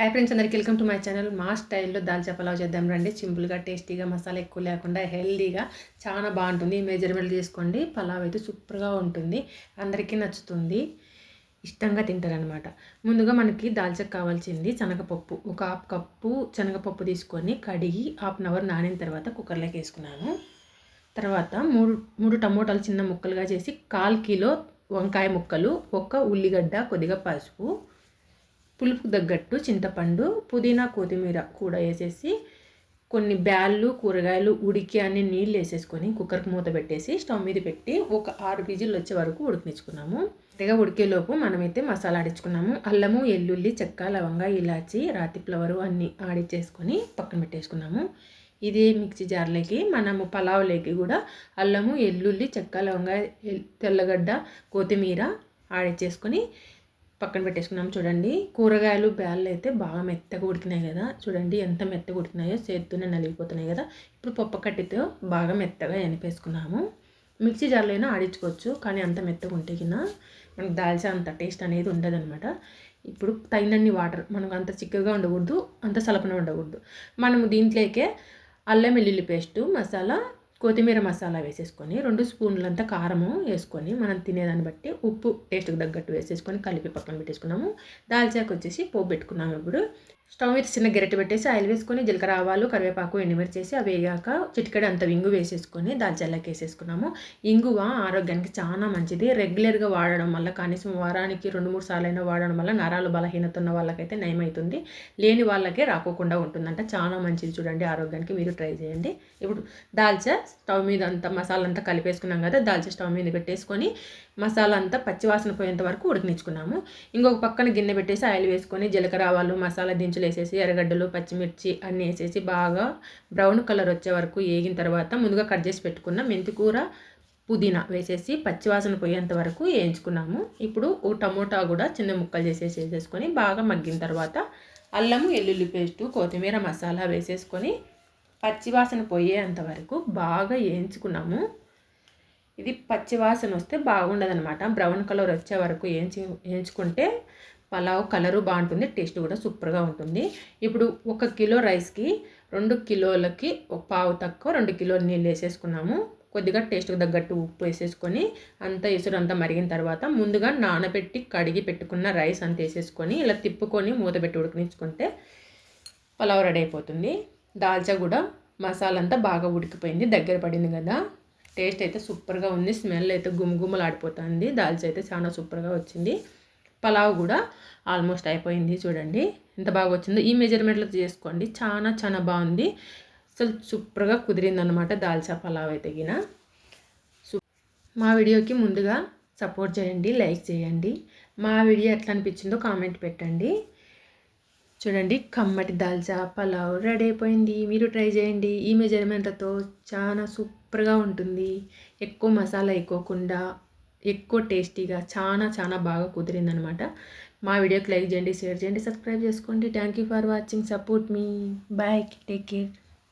Hi friends అందరికి welcome to my channel మా స్టైల్లో దాల్చా పలావ్ చేద్దాం రండి. సింపుల్గా టేస్టీగా మసాలా ఎక్కువ లేకుండా హెల్దీగా చాలా బాగుంటుంది. మెజర్మెంట్ చేసుకోండి పలావ్ అయితే సూపర్గా ఉంటుంది. అందరికీ నచ్చుతుంది. ఇష్టంగా తింటారనమాట ముందుగా మనకి దాల్చకు కావాల్సింది శనగపప్పు. ఒక హాఫ్ కప్పు శనగపప్పు తీసుకొని కడిగి హాఫ్ అన్ అవర్ నానిన తర్వాత కుక్కర్లోకి వేసుకున్నాను. తర్వాత మూడు మూడు టమోటాలు చిన్న ముక్కలుగా చేసి కాల్ కిలో వంకాయ ముక్కలు ఒక ఉల్లిగడ్డ కొద్దిగా పసుపు పులుపు తగ్గట్టు చింతపండు పుదీనా కొత్తిమీర కూడా వేసేసి కొన్ని బ్యాళ్ళు కూరగాయలు ఉడికి అనే నీళ్ళు వేసేసుకొని కుక్కర్కి మూత పెట్టేసి స్టవ్ మీద పెట్టి ఒక ఆరు విజిల్లు వచ్చే వరకు ఉడికించుకున్నాము. తెగ ఉడికేలోపు మనమైతే మసాలా ఆడించుకున్నాము అల్లము ఎల్లుల్లి చెక్క లవంగ ఇలాచి రాతి ఫ్లవరు అన్నీ ఆడిచ్చేసుకొని పక్కన పెట్టేసుకున్నాము. ఇదే మిక్సీ జార్లోకి మనము పలావ్లోకి కూడా అల్లము ఎల్లుల్లి చెక్క లవంగ తెల్లగడ్డ కొత్తిమీర ఆడిచ్చేసుకొని పక్కన పెట్టేసుకున్నాం. చూడండి కూరగాయలు బ్యాళ్ళు అయితే బాగా మెత్తగా ఉడికినాయి కదా. చూడండి ఎంత మెత్తగా ఉడికినాయో చేత్తోనే నలిగిపోతున్నాయి కదా. ఇప్పుడు పప్పు కట్టితో బాగా మెత్తగా ఎనిపేసుకున్నాము. మిక్సీ జార్లో అయినా ఆడించుకోవచ్చు కానీ అంత మెత్తగా ఉంటే కింద మనకు దాల్చా అంత టేస్ట్ అనేది ఉండదన్నమాట. ఇప్పుడు తగినన్ని వాటర్ మనకు అంత చిక్కగా ఉండకూడదు అంత సలపన ఉండకూడదు. మనము దీంట్లోకే అల్లం వెల్లుల్లి పేస్టు మసాలా కొత్తిమీర మసాలా వేసేసుకొని రెండు స్పూన్లంతా కారము వేసుకొని మనం తినేదాన్ని బట్టి ఉప్పు టేస్ట్కి తగ్గట్టు వేసేసుకొని కలిపి పక్కన పెట్టేసుకున్నాము. దాల్చాకు వచ్చేసి పోపు పెట్టుకున్నాము ఇప్పుడు. స్టవ్ మీద చిన్న గెరటి పెట్టేసి ఆయిల్ వేసుకొని జీలకర్ర ఆవాలు కరివేపాకు ఎండుమిర్చి చేసి అవి వేయాక చిటికడ అంత ఇంగు వేసేసుకొని దాల్చల్లాకి వేసేసుకున్నాము. ఇంగువ ఆరోగ్యానికి చాలా మంచిది. రెగ్యులర్గా వాడడం వల్ల కనీసం వారానికి రెండు మూడు సార్లు అయినా వాడడం వల్ల నరాలు బలహీనత ఉన్న వాళ్ళకైతే నయమవుతుంది లేని వాళ్ళకే రాకోకుండా ఉంటుందంట. చాలా మంచిది చూడండి ఆరోగ్యానికి మీరు ట్రై చేయండి. ఇప్పుడు దాల్చా స్టవ్ మీద అంతా మసాలా అంతా కలిపేసుకున్నాం కదా దాల్చి స్టవ్ మీద పెట్టేసుకొని మసాలా అంతా పచ్చివాసన పోయేంత వరకు ఉడికినిచ్చుకున్నాము ఇంకొక పక్కన గిన్నె పెట్టేసి ఆయిల్ వేసుకొని జీలకర్ర ఆవాలు మసాలా దించులు వేసేసి ఎర్రగడ్డలు పచ్చిమిర్చి అన్నీ వేసేసి బాగా బ్రౌన్ కలర్ వచ్చే వరకు వేగిన తర్వాత ముందుగా కట్ చేసి పెట్టుకున్న మెంతికూర పుదీనా వేసేసి పచ్చివాసన పోయేంత వరకు వేయించుకున్నాము. ఇప్పుడు ఓ టమోటా కూడా చిన్న ముక్కలు చేసేసి వేసేసుకొని బాగా మగ్గిన తర్వాత అల్లము వెల్లుల్లి పేస్టు కొత్తిమీర మసాలా వేసేసుకొని పచ్చివాసన పోయేంత వరకు బాగా వేయించుకున్నాము ఇది పచ్చివాసన వస్తే బాగుండదనమాట బ్రౌన్ కలర్ వచ్చే వరకు వేయించి వేయించుకుంటే పలావ్ కలరు బాగుంటుంది టేస్ట్ కూడా సూపర్గా ఉంటుంది. ఇప్పుడు ఒక కిలో రైస్కి రెండు కిలోలకి ఒక పావు తక్కువ రెండు కిలోలు నీళ్ళు వేసేసుకున్నాము. కొద్దిగా టేస్ట్కి తగ్గట్టు ఉప్పు వేసేసుకొని అంతా ఇసురు అంతా మరిగిన తర్వాత ముందుగా నానబెట్టి కడిగి పెట్టుకున్న రైస్ అంతా వేసేసుకొని ఇలా తిప్పుకొని మూత పెట్టి ఉడికించుకుంటే పలావ్ రెడీ అయిపోతుంది. దాల్చా కూడా మసాలా అంతా బాగా ఉడికిపోయింది దగ్గర పడింది కదా. టేస్ట్ అయితే సూపర్గా ఉంది స్మెల్ అయితే గుమగుమలాడిపోతుంది దాల్చా అయితే చాలా సూపర్గా వచ్చింది. పలావ్ కూడా ఆల్మోస్ట్ అయిపోయింది చూడండి. ఎంత బాగా వచ్చిందో ఈ మెజర్మెంట్లో చేసుకోండి చాలా చాలా బాగుంది. అసలు సూపర్గా కుదిరిందనమాట దాల్చా పలావ్ అయితే గిన. మా వీడియోకి ముందుగా సపోర్ట్ చేయండి లైక్ చేయండి. మా వీడియో ఎట్లా అనిపించిందో కామెంట్ పెట్టండి. చూడండి కమ్మటి దాల్చా పలావ్ రెడీ అయిపోయింది. మీరు ట్రై చేయండి. ఈ మెజర్మెంట్లతో చాలా సూపర్గా ఉంటుంది. ఎక్కువ మసాలా ఎక్కువకుండా ఎక్కువ టేస్టీగా చాలా చాలా బాగా కుదిరిందనమాట. మా వీడియోకి లైక్ చేయండి షేర్ చేయండి సబ్స్క్రైబ్ చేసుకోండి. Thank you for watching support me bye take care